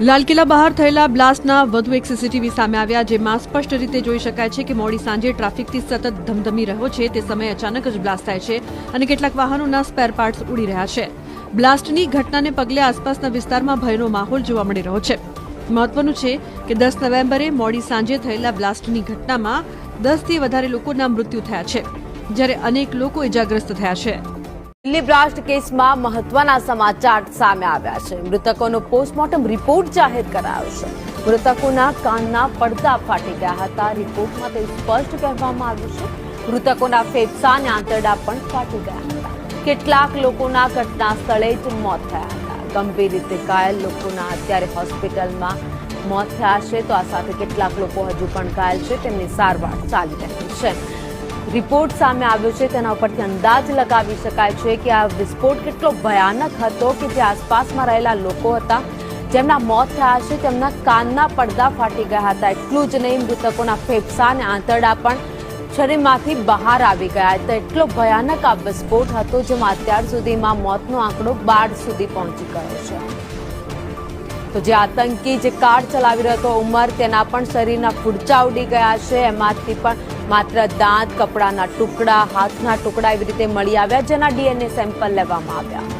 લાલ કિલ્લા બહાર થયેલા બ્લાસ્ટના વધુ એક સીસીટીવી સામે આવ્યા, જેમાં સ્પષ્ટ રીતે જોઈ શકાય છે કે મોડી સાંજે ટ્રાફિકથી સતત ધમધમી રહ્યો છે. તે સમયે અચાનક જ બ્લાસ્ટ થાય છે અને કેટલાક વાહનોના સ્પેર પાર્ટ્સ ઉડી રહ્યા છે. બ્લાસ્ટની ઘટનાને પગલે આસપાસના વિસ્તારમાં ભયનો માહોલ જોવા મળી રહ્યો છે. મહત્વનું છે કે દસ નવેમ્બરે મોડી સાંજે થયેલા બ્લાસ્ટની ઘટનામાં દસથી વધારે લોકોના મૃત્યુ થયા છે, જ્યારે અનેક લોકો ઇજાગ્રસ્ત થયા છે. દિલ્હી બ્લાસ્ટ કેસમાં મહત્વના સમાચાર સામે આવ્યા છે. મૃતકોનો પોસ્ટમોર્ટમ રિપોર્ટ જાહેર કરાયો છે. મૃતકોના કાનના પડદા ફાટી ગયા હતા. રિપોર્ટમાં તે સ્પષ્ટ કહેવામાં આવ્યું છે. મૃતકોના ફેફસા અને આંતરડા પણ ફાટી ગયા હતા. કેટલાક લોકોના ઘટના સ્થળે જ મોત થયા હતા. ગંભીર રીતે ઘાયલ લોકોના અત્યારે હોસ્પિટલમાં મોત થયા છે. તો આ સાથે કેટલાક લોકો હજુ પણ ઘાયલ છે. તેમની સારવાર ચાલી રહી છે. રિપોર્ટ સામે આવ્યો છે, તેના ઉપરથી અંદાજ લગાવી શકાય છે કે આ વિસ્ફોટ કેટલો ભયાનક હતો કે જે આસપાસમાં રહેલા લોકો હતા, જેમના મોત થયા છે, તેમના કાનના પડદા ફાટી ગયા હતા. એટલું જ નહીં, મૃતકોના ફેફસા અને આંતરડા પણ શરીરમાંથી બહાર આવી ગયા હતા. એટલો ભયાનક આ વિસ્ફોટ હતો જેમાં અત્યાર સુધીમાં મોતનો આંકડો બાર સુધી પહોંચી ગયો છે. તો જે આતંકી જે કાર ચલાવી રહ્યો હતો ઉમર, તેના પણ શરીરના ફૂડચા ઉડી ગયા છે. એમાંથી પણ માત્ર દાંત, કપડાના ટુકડા, હાથના ટુકડા એવી રીતે મળી આવ્યા, જેના ડીએનએ સેમ્પલ લેવામાં આવ્યા.